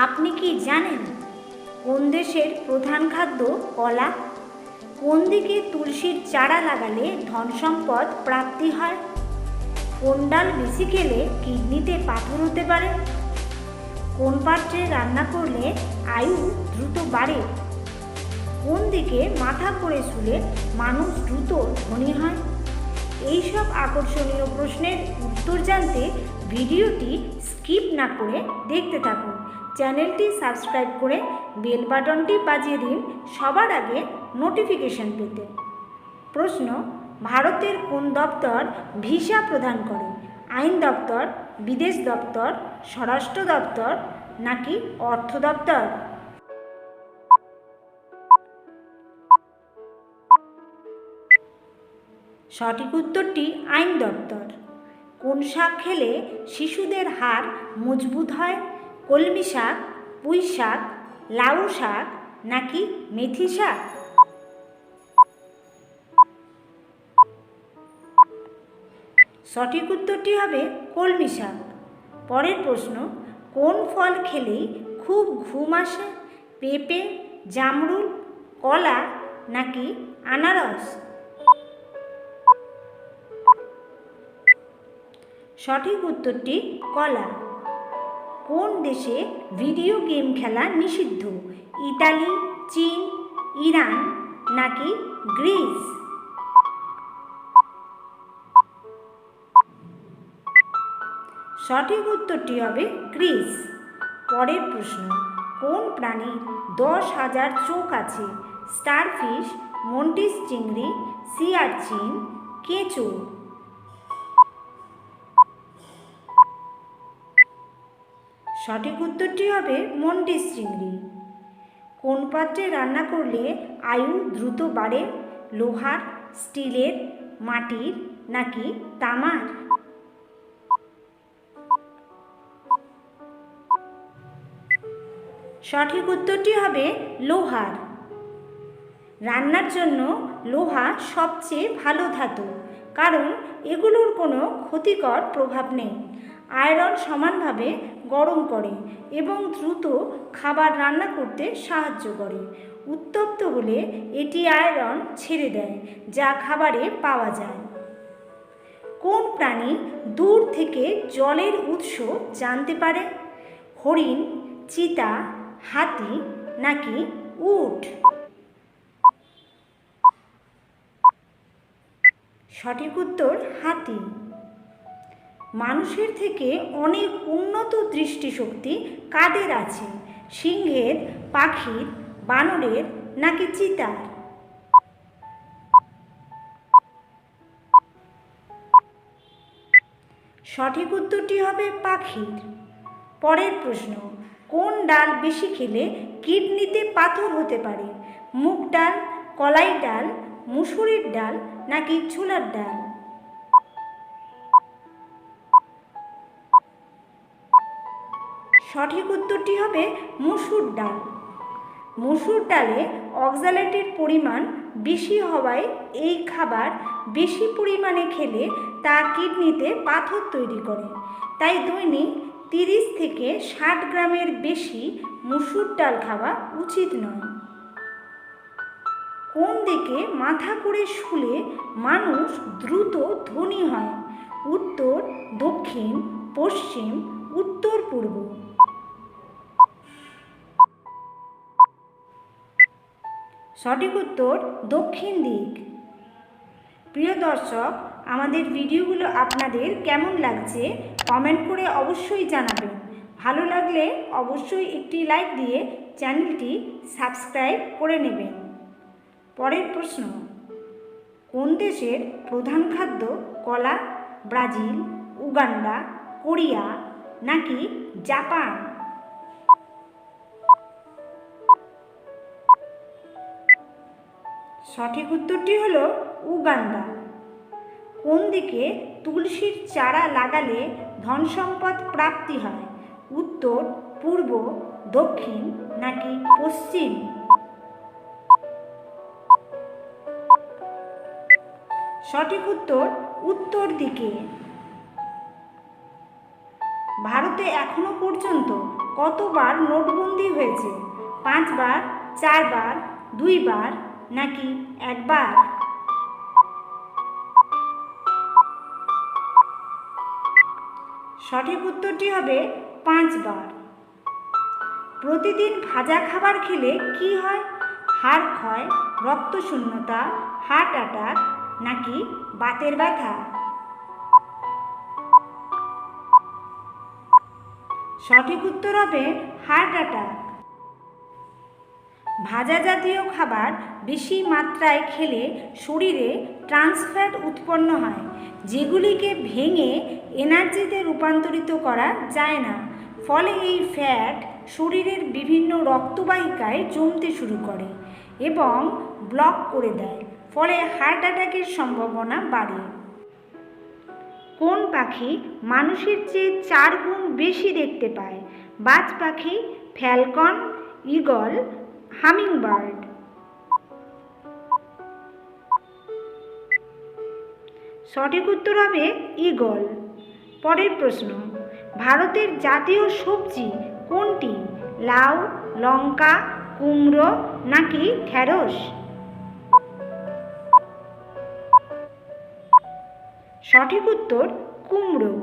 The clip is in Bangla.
আপনি কি জানেন কোন দেশের প্রধান খাদ্য কলা? কোন দিকে তুলসীর চারা লাগালে ধন সম্পদ প্রাপ্তি হয়? কোন ডাল বেশি খেলে কিডনিতে পাথর হতে পারে? কোন পাত্রে রান্না করলে আয়ু দ্রুত বাড়ে? কোন দিকে মাথা করে শুলে মানুষ দ্রুত ধনী হয়? এইসব আকর্ষণীয় প্রশ্নের উত্তর জানতে ভিডিওটি স্কিপ না করে দেখতে থাকুন। চ্যানেলটি সাবস্ক্রাইব করে বেল বাটনটি বাজিয়ে দিন সবার আগে নোটিফিকেশন পেতে। প্রশ্ন, ভারতের কোন দপ্তর ভিসা প্রদান করে? আইন দপ্তর, বিদেশ দপ্তর, স্বরাষ্ট্র দপ্তর নাকি অর্থ দপ্তর? সঠিক উত্তরটি আইন দপ্তর। কোন শাক খেলে শিশুদের হাড় মজবুত হয়? কলমি শাক, পুঁই শাক, লাউ শাক নাকি মেথি শাক? সঠিক উত্তরটি হবে কলমি শাক। পরের প্রশ্ন, কোন ফল খেলেই খুব ঘুম আসে? পেঁপে, জামরুল, কলা নাকি আনারস? সঠিক উত্তরটি কলা। কোন দেশে ভিডিও গেম খেলা নিষিদ্ধ? ইতালি, চীন, ইরান নাকি গ্রিস? সঠিক উত্তরটি হবে গ্রিস। পরের প্রশ্ন, কোন প্রাণীর দশ হাজার চোখ আছে? স্টারফিশ, মন্টিস চিংড়ি সিয়ারচিন কেঁচো। সঠিক উত্তরটি হবে মন্টিস চিংড়ি। কোন পাত্রে রান্না করলে আয়ু দ্রুত বাড়ে? লোহার, স্টিলের, মাটির নাকি তামার? সঠিক উত্তরটি হবে লোহার। রান্নার জন্য লোহা সবচেয়ে ভালো ধাতু, কারণ এগুলোর কোনো ক্ষতিকর প্রভাব নেই। আয়রন সমানভাবে গরম করে এবং দ্রুত খাবার রান্না করতে সাহায্য করে। উত্তপ্ত হলে এটি আয়রন ছেড়ে দেয়, যা খাবারে পাওয়া যায়। কোন প্রাণী দূর থেকে জলের উৎস জানতে পারে? হরিণ, চিতা, হাতি নাকি উট? সঠিক উত্তর হাতি। মানুষের থেকে অনেক উন্নত দৃষ্টিশক্তি কাদের আছে? সিংহের, পাখির, বানরের নাকি চিতার? সঠিক উত্তরটি হবে পাখির। পরের প্রশ্ন, কোন ডাল বেশি খেলে কিডনিতে পাথর হতে পারে? মুগ ডাল, কলাই ডাল, মুসুরির ডাল নাকি ছোলার ডাল? সঠিক উত্তরটি হবে মুসুর ডাল। মুসুর ডালে অক্সালেটের পরিমাণ বেশি হওয়ায় এই খাবার বেশি পরিমাণে খেলে তা কিডনিতে পাথর তৈরি করে। তাই দৈনিক তিরিশ থেকে ষাট গ্রামের বেশি মুসুর ডাল খাওয়া উচিত নয়। কোন দিকে মাথা করে শুলে মানুষ দ্রুত ধনী হয়? উত্তর দক্ষিণ, পশ্চিম উত্তর পূর্ব সঠিক উত্তর দক্ষিণ দিক। প্রিয় দর্শক, আমাদের ভিডিওগুলো আপনাদের কেমন লাগছে কমেন্ট করে অবশ্যই জানাবেন। ভালো লাগলে অবশ্যই একটি লাইক দিয়ে চ্যানেলটি সাবস্ক্রাইব করে নেবেন। পরের প্রশ্ন, কোন দেশের প্রধান খাদ্য কলা? ব্রাজিল, উগান্ডা, কোরিয়া নাকি জাপান? সঠিক উত্তরটি হল উগান্ডা। কোন দিকে তুলসীর চারা লাগালে ধন সম্পদ প্রাপ্তি হয়? উত্তর, পূর্ব, দক্ষিণ নাকি পশ্চিম? সঠিক উত্তর উত্তর দিকে। ভারতে এখনও পর্যন্ত কতবার নোটবন্দি হয়েছে? পাঁচবার, চারবার, দুইবার নাকি একবার? সঠিক উত্তরটি হবে পাঁচবার। প্রতিদিন ভাজা খাবার খেলে কি হয়? হাড় ক্ষয়, রক্তশূন্যতা, হার্ট অ্যাটাক নাকি বাতের ব্যথা? সঠিক উত্তর হবে হার্ট অ্যাটাক। ভাজা জাতীয় খাবার বেশি মাত্রায় খেলে শরীরে ট্রান্সফ্যাট উৎপন্ন হয়, যেগুলিকে ভেঙে এনার্জিতে রূপান্তরিত করা যায় না। ফলে এই ফ্যাট শরীরের বিভিন্ন রক্তবাহিকায় জমতে শুরু করে এবং ব্লক করে দেয়, ফলে হার্ট অ্যাটাকের সম্ভাবনা বাড়ে। কোন পাখি মানুষের চেয়ে চার গুণ বেশি দেখতে পায়? বাজ পাখি ফ্যালকন ঈগল হামিংবার্ড সঠিক উত্তর হবে ঈগল পরের প্রশ্ন, ভারতের জাতীয় সবজি কোনটি? লাউ, লঙ্কা, কুমড়ো নাকি ঢ্যাঁড়স সঠিক উত্তর, কুমড়ো।